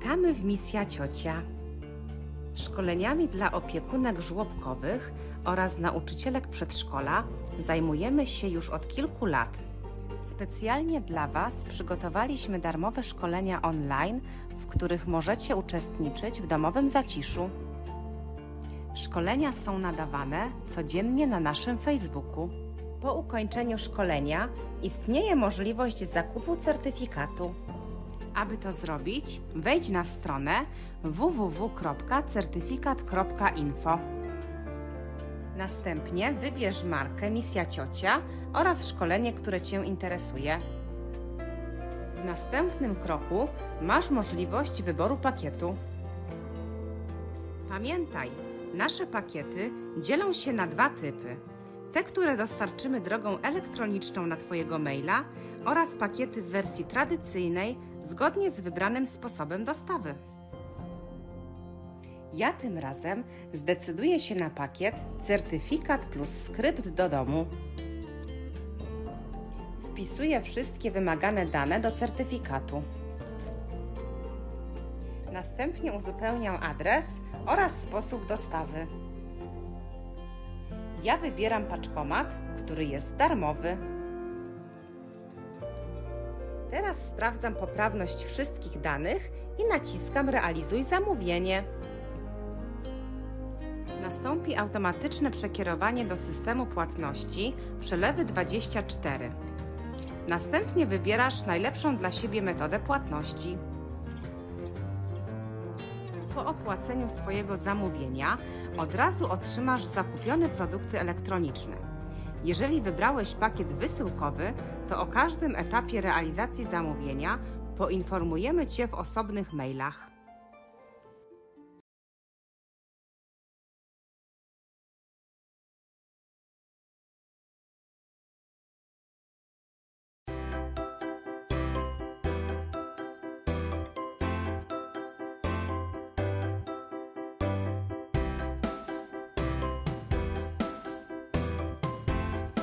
Witamy w Misja Ciocia. Szkoleniami dla opiekunek żłobkowych oraz nauczycielek przedszkola zajmujemy się już od kilku lat. Specjalnie dla Was przygotowaliśmy darmowe szkolenia online, w których możecie uczestniczyć w domowym zaciszu. Szkolenia są nadawane codziennie na naszym Facebooku. Po ukończeniu szkolenia istnieje możliwość zakupu certyfikatu. Aby to zrobić, wejdź na stronę www.certyfikat.info. Następnie wybierz markę Misja Ciocia oraz szkolenie, które Cię interesuje. W następnym kroku masz możliwość wyboru pakietu. Pamiętaj, nasze pakiety dzielą się na dwa typy. Te, które dostarczymy drogą elektroniczną na Twojego maila oraz pakiety w wersji tradycyjnej zgodnie z wybranym sposobem dostawy. Ja tym razem zdecyduję się na pakiet Certyfikat plus skrypt do domu. Wpisuję wszystkie wymagane dane do certyfikatu. Następnie uzupełniam adres oraz sposób dostawy. Ja wybieram paczkomat, który jest darmowy. Teraz sprawdzam poprawność wszystkich danych i naciskam Realizuj zamówienie. Nastąpi automatyczne przekierowanie do systemu płatności Przelewy 24. Następnie wybierasz najlepszą dla siebie metodę płatności. Po opłaceniu swojego zamówienia od razu otrzymasz zakupione produkty elektroniczne. Jeżeli wybrałeś pakiet wysyłkowy, to o każdym etapie realizacji zamówienia poinformujemy Cię w osobnych mailach.